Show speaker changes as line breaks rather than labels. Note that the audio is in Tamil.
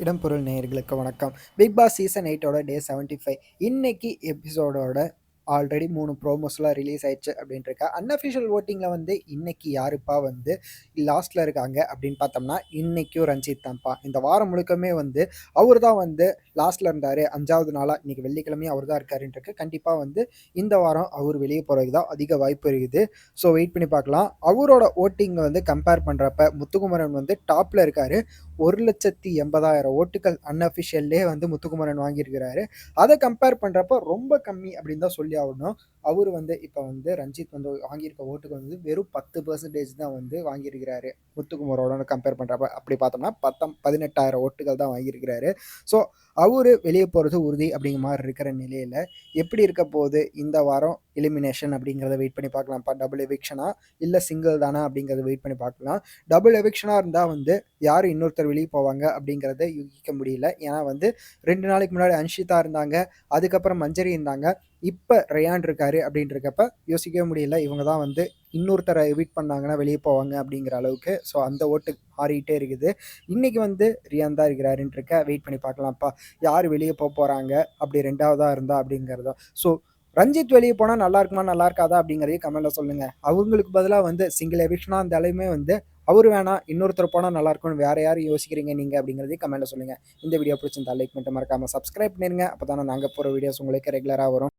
இடம்பொருள் நேயர்களுக்கு வணக்கம். பிக் பாஸ் சீசன் எயிட்டோட டே செவன்ட்டி ஃபைவ் இன்னைக்கு எபிசோடோட ஆல்ரெடி மூணு ப்ரோமோஸ்லாம் ரிலீஸ் ஆயிடுச்சு அப்படின்ட்டு இருக்கா அன்அஃபிஷியல் ஓட்டிங்கில் வந்து இன்னைக்கு யாருப்பா வந்து லாஸ்ட்டில் இருக்காங்க அப்படின்னு பார்த்தோம்னா இன்னைக்கும் ரஞ்சித் தான்ப்பா. இந்த வாரம் முழுக்கமே வந்து அவர் தான் வந்து லாஸ்ட்டில் இருந்தார். அஞ்சாவது நாளாக இன்னைக்கு வெள்ளிக்கிழமையும் அவர் தான் இருக்காருன்ட்டு கண்டிப்பாக வந்து இந்த வாரம் அவர் வெளியே போகிறதுக்கு தான் அதிக வாய்ப்பு இருக்குது. ஸோ வெயிட் பண்ணி பார்க்கலாம். அவரோட ஓட்டிங்கை வந்து கம்பேர் பண்ணுறப்ப முத்துக்குமரன் வந்து டாப்பில் இருக்கார். ஒரு லட்சத்தி எண்பதாயிரம் ஓட்டுகள் அன்அஃபிஷியல்லே வந்து முத்துக்குமரன் வாங்கியிருக்கிறாரு. அதை கம்பேர் பண்ணுறப்ப ரொம்ப கம்மி அப்படின்னு தான் சொல்லி ஆகணும். அவர் வந்து இப்போ வந்து ரஞ்சித் வந்து வாங்கியிருக்க ஓட்டுக்கு வந்து வெறும் பத்து பர்சன்டேஜ் தான் வந்து வாங்கியிருக்கிறாரு. முத்துக்குமரோட கம்பேர் பண்ணுறப்ப அப்படி பார்த்தோம்னா பத்தம் பதினெட்டாயிரம் ஓட்டுகள் தான் வாங்கியிருக்கிறாரு. ஸோ அவர் வெளியே போகிறது உறுதி அப்படிங்கிற மாதிரி இருக்கிற நிலையில் எப்படி இருக்க போகுது? இந்த வாரம் எலிமினேஷன் அப்படிங்கிறத வெயிட் பண்ணி பார்க்கலாம்ப்பா டபுள் எவிக்ஷனா இல்லை சிங்கிள் தானா? அப்படிங்கிறத வெயிட் பண்ணி பார்க்கலாம். டபுள் எவிக்ஷனாக இருந்தால் வந்து யார் இன்னொருத்தர் வெளியே போவாங்க அப்படிங்கிறத யூகிக்க முடியல. ஏன்னா வந்து ரெண்டு நாளைக்கு முன்னாடி அன்ஷிதா இருந்தாங்க அதுக்கப்புறம் மஞ்சரி இருந்தாங்க. இப்போ ரயான் இருக்காரு அப்படின்றக்கப்ப யோசிக்கவே முடியல. இவங்க தான் வந்து இன்னொருத்தரை எவிட் பண்ணாங்கன்னா வெளியே போவாங்க அப்படிங்கிற அளவுக்கு. ஸோ அந்த ஓட்டு மாறிக்கிட்டே இருக்குது. இன்றைக்கி வந்து ரியான் தான் இருக்கிறாருன்னு இருக்க. வெயிட் பண்ணி பார்க்கலாம்ப்பா யார் வெளியே போக போகிறாங்க அப்படி ரெண்டாவதாக இருந்தா அப்படிங்கிறதோ ஸோ ரஞ்சித் வெளியே போனால் நல்லா இருக்குமா நல்லா இருக்காதா அப்படிங்கிறதையும் கமெண்ட்டில் சொல்லுங்கள் அவங்களுக்கு பதிலாக வந்து சிங்கிள் எவிக்ஷனாக இருந்தாலுமே வந்து அவர் வேணாம் இன்னொருத்தர் போனால் நல்லா இருக்கும்னு வேறு யாரும் யோசிக்கிறீங்க நீங்கள் அப்படிங்கிறதையும் கமெண்ட்டில் சொல்லுங்கள் இந்த வீடியோ பிடிச்சிருந்தா லைக் மட்டும் மறக்காமல் சப்ஸ்கிரைப் பண்ணிருங்க. அப்போ தானே நாங்கள் போகிற வீடியோஸ் உங்களுக்கு ரெகுலராக வரும்.